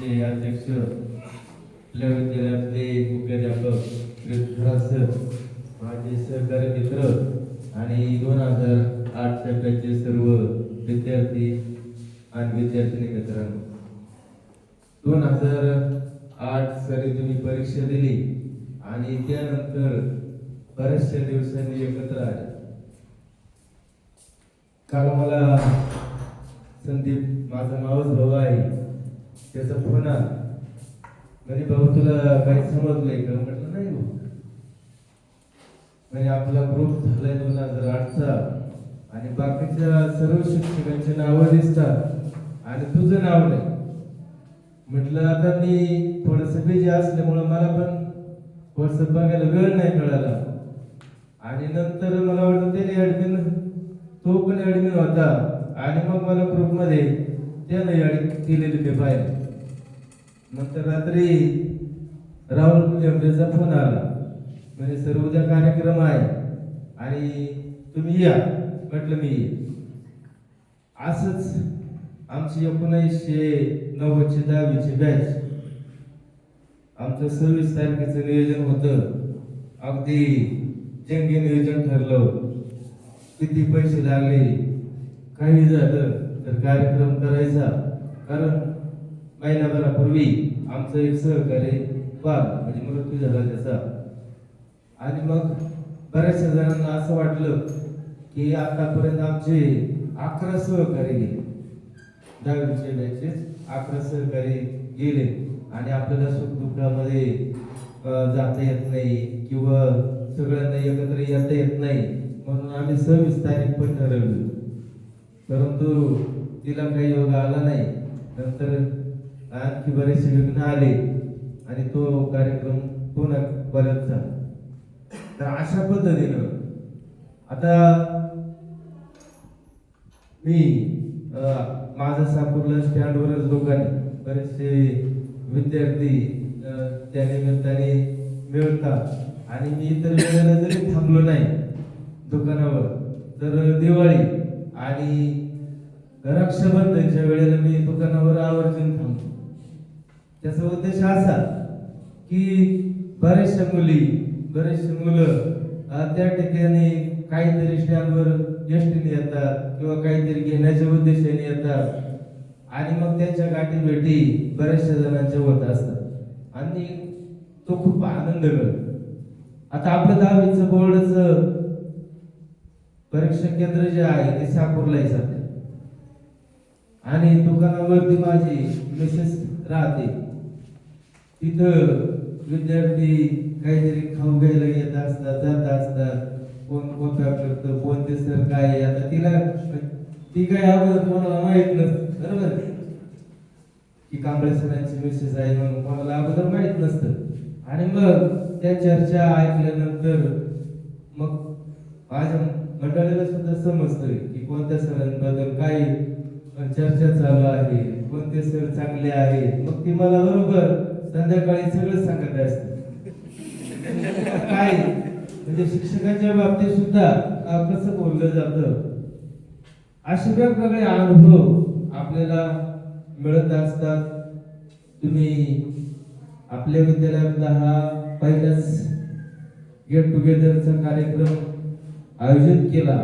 चे अध्यक्ष आपल्या विद्यालयातले मुख्याध्यापक पृथ्वीराज सर माझे सहकारी मित्र आणि दोन हजार आठ बॅचचे सर्व विद्यार्थी आणि विद्यार्थिनी मित्रांनो. दोन हजार आठ साली तुम्ही परीक्षा दिली आणि त्यानंतर बऱ्याचशा दिवसांनी एकत्र आले. काल मला संदीप माझा मावस भाऊ आहे. त्याचा फोन म्हणजे भाऊ तुला काही समजलंय का? म्हटलं नाही भाऊ. म्हणजे आपला ग्रुप झालाय दोन हजार आठचा आणि बाकीच्या सर्व शिक्षकांची नावं दिसतात आणि तुझं नाव नाही. म्हटलं आता मी थोडस बिझी असल्यामुळं मला पण व्हॉट्सअप बघायला वेळ नाही कळाला आणि नंतर मला वाटत त्याने ऍडमिन तो पण ऍडमिन होता आणि मग मला ग्रुपमध्ये त्यानं ऍड केलेली मी नंतर रात्री राहुल मुलेंचा फोन आला. म्हणजे सर उद्या कार्यक्रम आहे आणि तुम्ही या. म्हटलं मी असंच आमची एकोणीसशे नव्वदची दहावीची बॅच आमचं सव्वीस तारखेचं नियोजन होतं. अगदी जंगी नियोजन ठरलं. किती पैसे लागले? काही झालं. तर कार्यक्रम करायचा. कारण महिनाभरापूर्वी आमचं एक सहकारी बाल म्हणजे मृत्यू झाला त्याचा. आणि मग बऱ्याचशा जणांना असं वाटलं की आतापर्यंत आमचे अकरा सहकारी गेले. दहावीचे बॅचेस अकरा सहकारी गेले. आणि आपल्याला सुखदुःखामध्ये दुःखामध्ये जाता येत नाही किंवा सगळ्यांना एकत्र येता येत नाही. म्हणून आम्ही सव्वीस तारीख पण ठरवली. परंतु तिला काही योग आला नाही. नंतर आणखी बरेचसे विघ्न आले आणि तो कार्यक्रम पुन्हा परत झाला. तर अशा पद्धतीनं आता मी माझा माझं सापूरला स्टँडवरच दुकान बरेचसे विद्यार्थी त्या निमित्ताने मिळतात. आणि मी इतर वेळेला जरी थांबलो नाही दुकानावर तर दिवाळी आणि रक्षाबंधनच्या वेळेला मी दुकानावर आवर्जून थांबतो. त्याचा उद्देश असा की बऱ्याचशा मुली बरेचशे मुलं त्या ठिकाणी काहीतरी स्टँडवर एसटीने येतात किंवा काहीतरी घेण्याच्या उद्देशाने येतात. आणि मग त्यांच्या गाठी भेटी बऱ्याचशा जणांच्या होत असतात. आणि तो खूप आनंद मिळतो. आता आपलं दहावीचं बोर्डच परीक्षा केंद्र जे आहे ते साकूरला आहे सध्या. आणि दुकानावरती माझी मिसेस राहते. तिथं विद्यार्थी काहीतरी खाऊ घ्यायला येत असतात जात असतात. कोण कोणता करतं कोणते सर काय आता तिला ती काय अगोदर कोणाला माहीत नसतं बरोबर की कांबळे सरांची मिसेस आहे म्हणून कोणाला अगोदर माहीत नसतं. आणि मग त्या चर्चा ऐकल्यानंतर मग माझ्या मंडळीला सुद्धा समजतंय की कोणत्या सरांबद्दल काही चर्चा चालू आहे कोणते सर चांगले आहेत? मग ते मला बरोबर संध्याकाळी सगळं सांगत असते काय? म्हणजे शिक्षकांच्या बाबतीत सुद्धा कसं बोललं जातं? असे वेगवेगळे अनुभव आपल्याला मिळत असतात. तुम्ही आपल्या विद्यालयातला हा पहिलाच गेट टुगेदरचा कार्यक्रम आयोजित केला.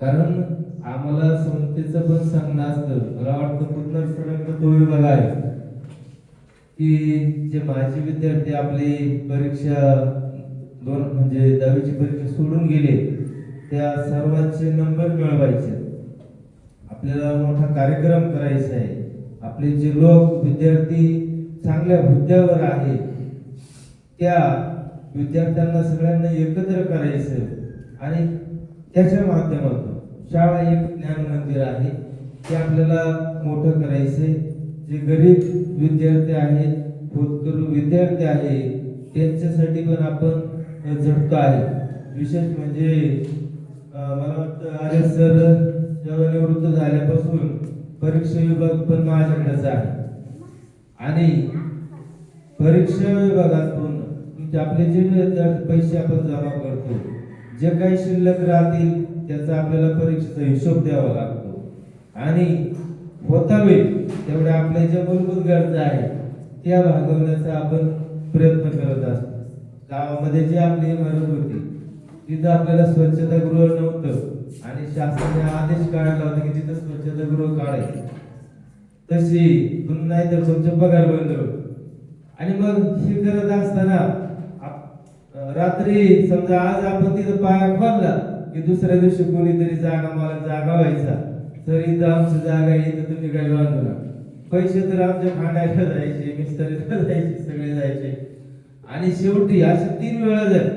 कारण आम्हाला संस्थेचं पण सांगणं असतं. मला वाटतं कुठलं सरांकडे तो विभाग आहे की जे माजी विद्यार्थी आपली परीक्षा दोन म्हणजे दहावीची परीक्षा सोडून गेले त्या सर्वांचे नंबर मिळवायचे. आपल्याला मोठा कार्यक्रम करायचा आहे. आपले जे लोक विद्यार्थी चांगल्या हुद्द्यावर आहेत त्या विद्यार्थ्यांना सगळ्यांना एकत्र करायचं आणि त्याच्या माध्यमातून. शाळा एक ज्ञान मंदिर आहे. ते आपल्याला मोठं करायचंय. जे गरीब विद्यार्थी आहेत होतकरू विद्यार्थी आहे त्यांच्यासाठी पण आपण झटतो आहे. विशेष म्हणजे मला वाटतं आर्य सर जेव्हा निवृत्त झाल्यापासून परीक्षा विभाग पण माझ्याकडेच आहे आणि परीक्षा विभागातून म्हणजे आपले जे पैसे आपण जमा करतो जे काही शिल्लक राहतील त्याचा आपल्याला परीक्षेचा हिशोब द्यावा लागतो. आणि होता होईल तेवढ्या आपल्या ज्या मूलभूत गरजा आहे त्या भागवण्याचा आपण प्रयत्न करत असतो. गावामध्ये जी आपली इमारत होती तिथं आपल्याला स्वच्छतागृह नव्हतं. आणि शासनाने आदेश काढला होता की तिथं स्वच्छता गृह काढायचं. तशी पुन्हा नाही तर तुमचे पगार बंद आणि मग हे करत असताना रात्री समजा आज आपण तिथं पाया खोलला की दुसऱ्या दिवशी कोणीतरी जागा मला जागा व्हायचा. तर इथं आमची जागा आहे इथं तुम्ही काही बांधू नका पैसे तर आमच्या खांडायला जायचे मिस्त्रीला जायचे सगळे जायचे. आणि शेवटी असे तीन वेळा झाले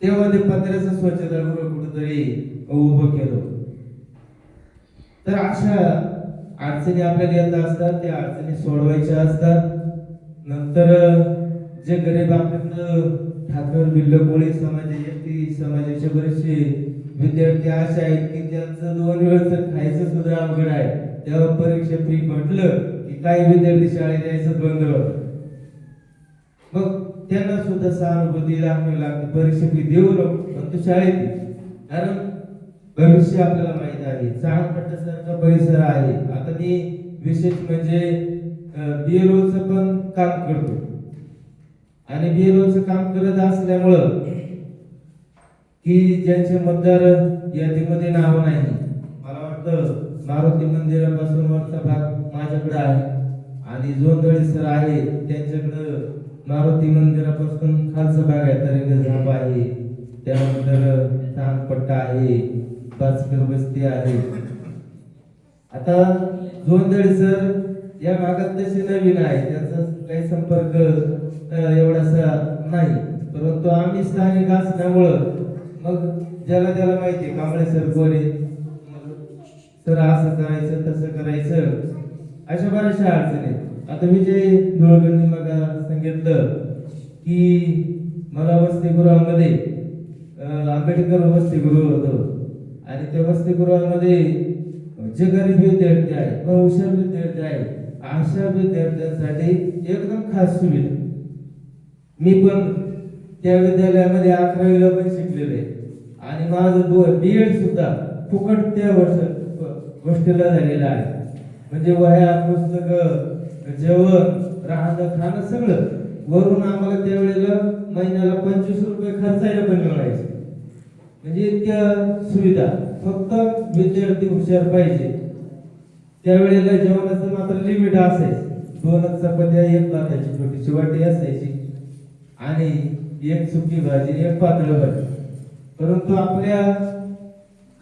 तेव्हा ते पत्र्याचं स्वच्छतागृह कुठेतरी उभं केलं. तर अशा अडचणी आपल्याला येत असतात त्या अडचणी सोडवायच्या असतात. नंतर जे गरीब आपल्याकडं ठाकर भिल्ल कोळी समाज समाजाचे बरेचसे विद्यार्थी असे आहेत की त्यांचं दोन वेळचं खायचं सुद्धा अवघड आहे. तेव्हा परीक्षा फी म्हटलं की काही विद्यार्थी शाळेत यायचं बंद. मग त्यांना सुद्धा सहानुभूती दाखवावी लागते परीक्षा फी देऊ नको पण तू शाळेत कारण भविष्य आपल्याला माहीत आहे चांगपट्टासारखा परिसर आहे. आता मी विशेष म्हणजे बीएलओच पण काम करतो. आणि बीएलओच काम करत असल्यामुळं की ज्यांचे मतदार यादीमध्ये नाव नाही. मला वाटतं मारुती मंदिरापासून वरचा भाग माझ्याकडे आहे. आणि जोंधळे सर आहे त्यांच्याकडं मारुती मंदिरापासून खालचा भाग आहे. तर झाप आहे. त्यानंतर तानपट्टा आहे. बाचकर वस्ती आहे. आता जोंधळे सर या भागात तसे नवीन आहे त्यांचा काही संपर्क एवढासा नाही. परंतु आम्ही स्थानिक असल्यामुळं मग ज्याला त्याला माहिती आहे कांबळे सर कोणी तर असं करायचं तसं करायचं. अशा बऱ्याचशा अडचणी आहेत. आता विजय धुळकरनी मग सांगितलं की मला वसतिगृहामध्ये आंबेडकर वसतिगृह होतं. आणि त्या वसतिगृहामध्ये जे गरीब विद्यार्थी आहेत व हुशार विद्यार्थी आहेत अशा विद्यार्थ्यांसाठी एकदम खास सुविधा. मी पण त्या विद्यालयामध्ये अकरावीला पण शिकलेलो आहे. आणि माझं बी एड सुद्धा फुकट त्या वर्ष गोष्टीला झालेलं आहे. म्हणजे वह्या पुस्तक जेवण राहणं खाणं सगळं वरून आम्हाला त्यावेळेला महिन्याला पंचवीस रुपये खर्चायला पण मिळायचे. म्हणजे इतक्या सुविधा. फक्त विद्यार्थी हुशार पाहिजे. त्यावेळेला जेवणाचं मात्र लिमिट असायचं. दोनच चपात्या एक लाखाची छोटीशी वाटी असायची. आणि एक सुकी भाजी एक पातळ भाजी. परंतु आपल्या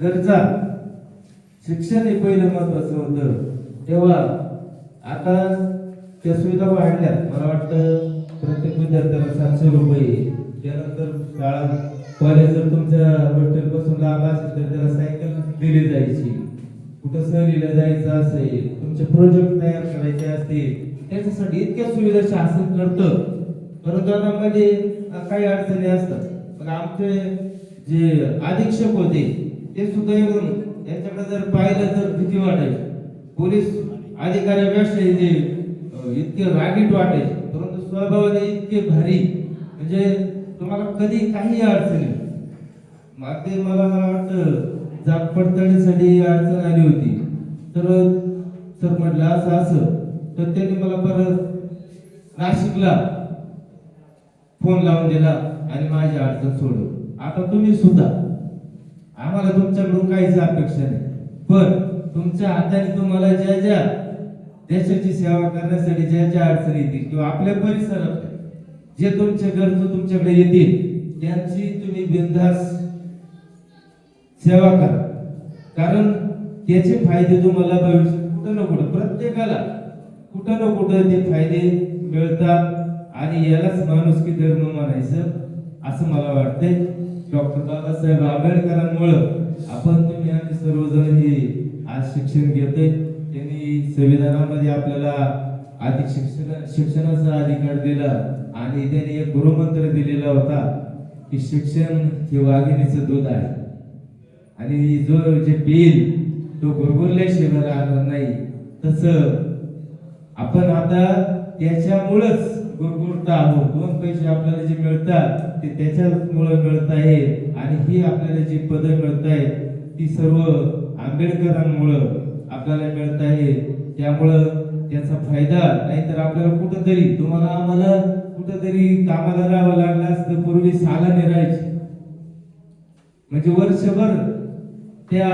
गरजा शिक्षण हे पहिलं महत्वाचं होतं. तेव्हा आता त्या सुविधा वाढल्या. मला वाटतं प्रत्येक विद्यार्थ्याला सातशे रुपये त्यानंतर शाळा कॉलेज जर तुमच्या हॉस्टेलपासून लांब असेल तर त्याला सायकल दिली जायची. कुठं सहलीला जायचं असेल तुमचे प्रोजेक्ट तयार करायचे असतील त्याच्यासाठी इतक्या सुविधा शासन करतं. परंतु काही अडचणी असतात. पण आमचे जे अधीक्षक होते ते सुद्धा येऊन त्यांच्याकडे जर पाहिलं तर भीती वाटायची पोलीस अधिकाऱ्यापेक्षा जे इतके रागीट वाटायचे परंतु स्वभावाने इतके भारी. म्हणजे तुम्हाला कधी काही अडचणी मागे मला मला वाटतं जात पडताळणीसाठी अडचण आली होती. तर सर म्हटलं असं असं. तर त्यांनी मला परत नाशिकला फोन लावून दिला आणि माझी अडचण सोडव. आता तुम्ही सुद्धा. आम्हाला तुमच्याकडून काहीच अपेक्षा नाही. पण तुमच्या हाताने तुम्हाला ज्या ज्या देशाची सेवा करण्यासाठी ज्या ज्या अडचणी येतील किंवा आपल्या परिसरात जे तुमच्या गरजू तुमच्याकडे येतील त्यांची तुम्ही बिनधास सेवा करा. कारण त्याचे फायदे तुम्हाला भविष्यात कुठं ना कुठं प्रत्येकाला कुठं ना कुठं ते फायदे मिळतात. आणि यालाच माणुसकी धर्म म्हणायचं असं मला वाटतंय. डॉक्टर बाबासाहेब आंबेडकरांमुळं आपण तुम्ही आम्ही सर्वजण हे आज शिक्षण घेतोय. त्यांनी संविधानामध्ये आपल्याला अधिक शिक्षण शिक्षणाचा अधिकार दिला आणि त्यांनी एक गुरुमंत्र दिलेला होता की शिक्षण हे वाघिणीचं दूध आहे. आणि जो जे पेल तो गुरगुरल्याशिवाय राहणार नाही. तसं आपण आता त्याच्यामुळंच गुरगुरता आहोत दोन पैसे आपल्याला जे मिळतात ते त्याच्यामुळे मिळत आहे. आणि ही आपल्याला जी पदं मिळत आहेत ती सर्व आंबेडकरांमुळं आपल्याला मिळत आहे. त्यामुळं त्याचा फायदा नाहीतर आपल्याला कुठंतरी तुम्हाला आम्हाला कुठंतरी कामाला राहावं लागलं असतं पूर्वी साला राहायचे म्हणजे वर्षभर त्या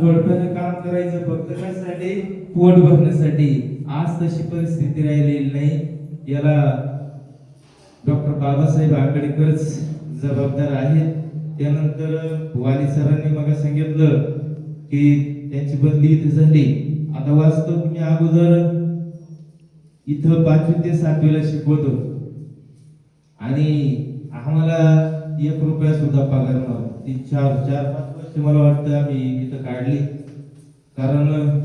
जोडप्यानं काम करायचं फक्त कशासाठी? पोट भरण्यासाठी. आज तशी परिस्थिती राहिलेली नाही. याला बाबासाहेब आंबेडकरच जबाबदार आहेत. त्यानंतर वाली सरांनी मला सांगितलं की त्यांची बदली इथे झाली. आता वास्तव मी अगोदर इथं पाचवी ते सातवीला शिकवतो. आणि आम्हाला एक रुपया सुद्धा पगार नव्हता. तीन चार चार पाच वर्ष मला वाटतं आम्ही इथं काढली. कारण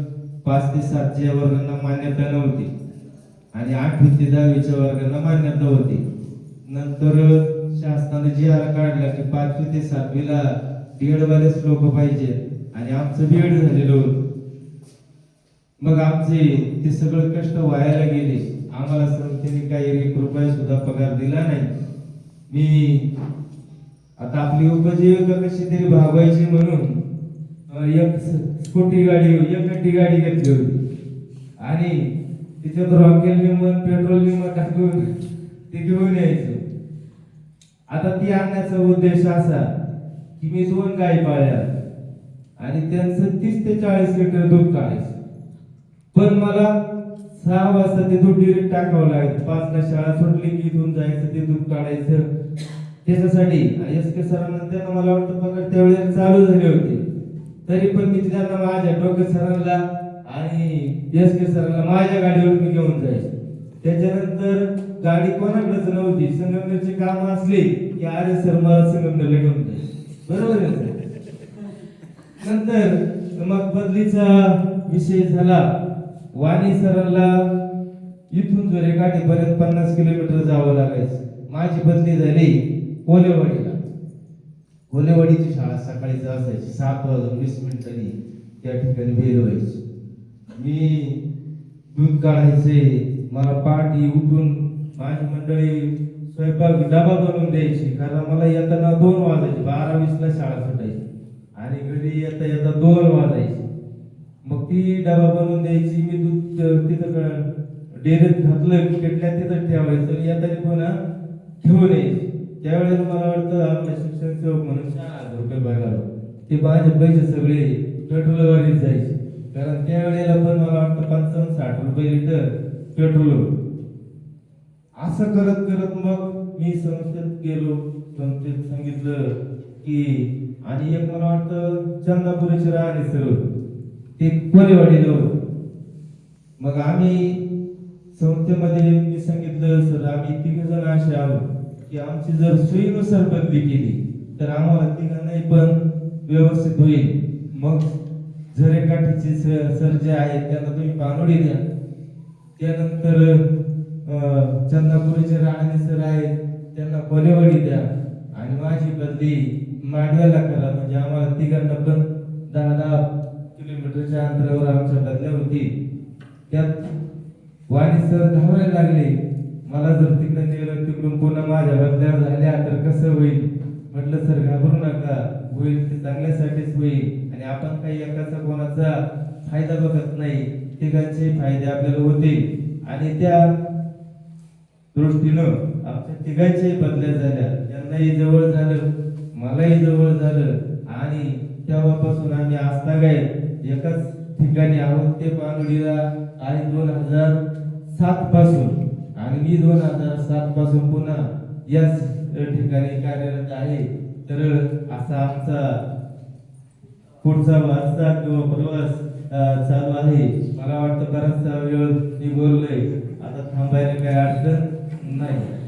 पाच ते सातच्या वर्गांना मान्यता नव्हती. आणि आठवी ते दहावीच्या वर्गांना मान्यता होती. नंतर शासनाने जी आर काढला की पाचवी ते सातवीला बीएड वालेच लोक पाहिजे आणि आमचं बीएड झालेलं होतं. मग आमचे ते सगळं कष्ट व्हायला गेले. आम्हाला संस्थेने काही एक रुपया सुद्धा पगार दिला नाही. मी आता आपली उपजीविका कशी तरी भागवायची म्हणून एक स्कूटी गाडी एक गड्डी गाडी घेतली होती. आणि तिच्यात रॉकेल विमान पेट्रोल विमान टाकून ते घेऊन यायचो. आता ती आणण्याचा उद्देश असा की मी दोन गाय पाळल्या आणि त्यांचं तीस ते चाळीस लिटर दूध काढायचं. पण मला सहा वाजता ते दूध डिरेक्ट टाकावं लागायचं पाचला शाळा सुटली की इथून जायचं ते दूध काढायचं. त्याच्यासाठी एस के सरांना त्यांना मला वाटतं पगार त्यावेळेस चालू झाले होते. तरी पण मी त्यांना माझ्या डोके सरांना आणि एस के सरांना माझ्या गाडीवर मी घेऊन जायचो. त्याच्यानंतर गाडी कोणाकडेच नव्हती. संगमनेरची काम असली की अरे सर मला संगमनेरला घेऊन जायचं बरोबर आहे नंतर मग बदलीचा विषय झाला. वाणी सरांना इथून जोरेकाठीपर्यंत पन्नास किलोमीटर जावं लागायचं. माझी बदली झाली कोलेवाडीला. कोलेवाडीची शाळा सकाळी असायची. सात वाजून वीस मिनिटांनी त्या ठिकाणी भेल व्हायची. मी दूध काढायचे. मला पाठी उठून माझी मंडळी स्वयंपाक डबा बनवून द्यायची कारण मला येताना दोन वाजायची बारा वीसला शाळा सुटायची. आणि घरी येता येता दोन वाजायची. मग ती डबा बनवून द्यायची मी दूध तिथं डेरीत डेअरीत घातलं की केटल्या तिथं ठेवायचं आणि येताना पुन्हा घेऊन यायची. त्यावेळेला मला वाटतं आपल्या शिक्षण सेवक म्हणून चार हजार रुपये पगार ते माझे पैसे सगळे पेट्रोलवरच जायचे. कारण त्यावेळेला पण मला वाटतं पंचावन्न साठ रुपये लिटर पेट्रोल होतं. असं करत करत मग मी संस्थेत गेलो. संस्थेत सांगितलं की आणि एक मला वाटतं चंदापुरीचे राहणे सर ते कोलेवाडीला जवळ मग आम्ही संस्थेमध्ये मी सांगितलं सर आम्ही तिघ जण असे आहोत की आमची जर सोयीनुसार बदली केली तर आम्हाला तिघांनाही पण व्यवस्थित होईल. मग झरेकाठीचे सर सर जे आहेत त्यांना तुम्ही पानोडी द्या. त्यानंतर चंदापुरीचे राहणे सर आहेत त्यांना कोलेवाडी द्या. आणि माझी बदली मांडव्याला करा. म्हणजे आम्हाला तिघांना पण दहा दहा किलोमीटरच्या अंतरावर आमच्या बदल्या होती. त्यात वाणी सर घाबरायला लागले. मला जर तिकडे नेलं तिकडून पुन्हा माझ्या बदल्या झाल्या तर कसं होईल? म्हटलं सर घाबरू नका. होईल ते चांगल्यासाठीच होईल. आणि आपण काही एकाचा कोणाचा फायदा बघत नाही. तिघांचे फायदे आपल्याला होते आणि त्या दृष्टीनं आमच्या तिघांच्याही बदल्या झाल्या. त्यांनाही जवळ झालं मलाही जवळ झालं आणि तेव्हापासून आम्ही आस्थागाय एकाच ठिकाणी आहोत ते पानवडीला आणि दोन हजार सात पासून. आणि मी दोन हजार सात पासून पुन्हा याच ठिकाणी कार्यरत आहे. तर असा आमचा पुढचा वारसा किंवा प्रवास चालू आहे. मला वाटतं बराचसा वेळ मी बोललोय आता थांबायला काय अडचण नाही